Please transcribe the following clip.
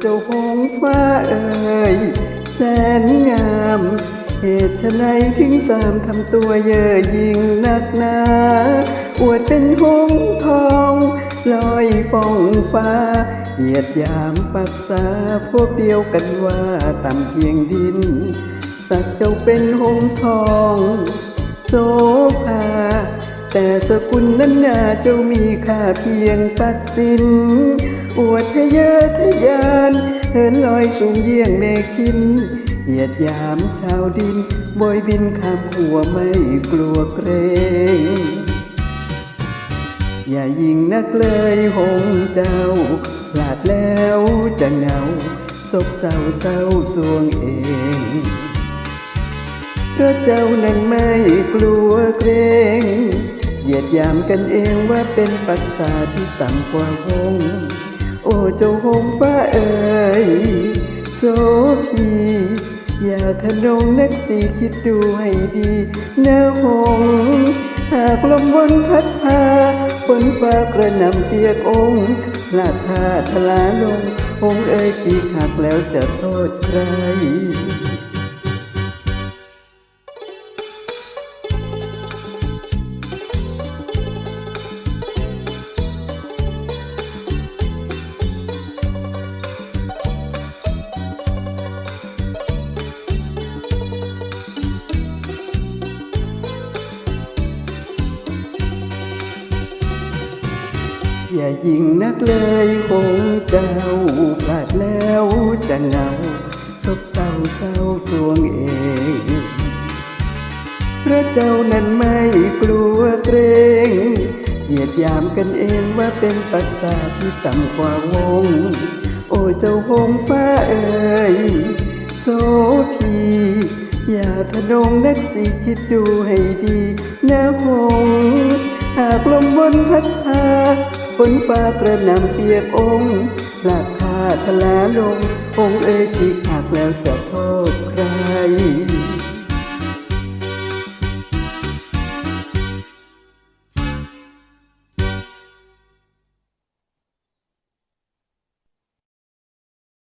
เจ้าหงฟ้าเอ่ยแสนงาม เหตุไฉนถึงสามทำตัวเย่อหยิ่งนักหนา อวดเป็นหงทองลอยฟองฟ้า เหยียดยามปักษาพวกเดียวกันว่าต่ำเพียงดิน สักเจ้าเป็นหงทอง โสภา แต่สกุลนั้นนาเจ้ามีค่าเพียงปัดสิน อวดทะเยอทะยานเหินลอยสูงเยี่ยงเมฆิน เหยียดยามชาวดินบอยบินข้ามหัวไม่กลัวเกรง อย่ายิงนักเลยหงเจ้าพลาดแล้วจะเหงาศพเจ้าเศร้าสวงเองเพราะเจ้านั้นไม่กลัวเกรง ยียดยามกันเองว่าเป็นปักษาที่ต่ำกว่าหงโอ้เจ้าหงฟ้าเอ๋ยโสพีอย่าทะนงนักสีคิดดูให้ดีนะหง หากลมวนพัดพาฝนฟ้ากระนำเปียกองค์พลาดท่าทลาลงหงเอ่ยปีหักแล้วจะโทษใคร อย่ายิงนักเลยคงเจ้าพลาดแล้วจะเหงาศพเศร้าเศร้าสวงเองเพราะเจ้านั้นไม่กลัวเกรงเหยียดยามกันเองว่าเป็นปัจจาที่ต่ำกว่าวง โอ้เจ้าหงฟ้าเอ่ยโสพีอย่าทะนงนักสีคิดดูให้ดีนะหงหากลมวนพัดพา นฟ้ากระหน่ำเปียกองค์พลาดท่าทลาลง องค์เอที่ขาดแล้วจะโทษใคร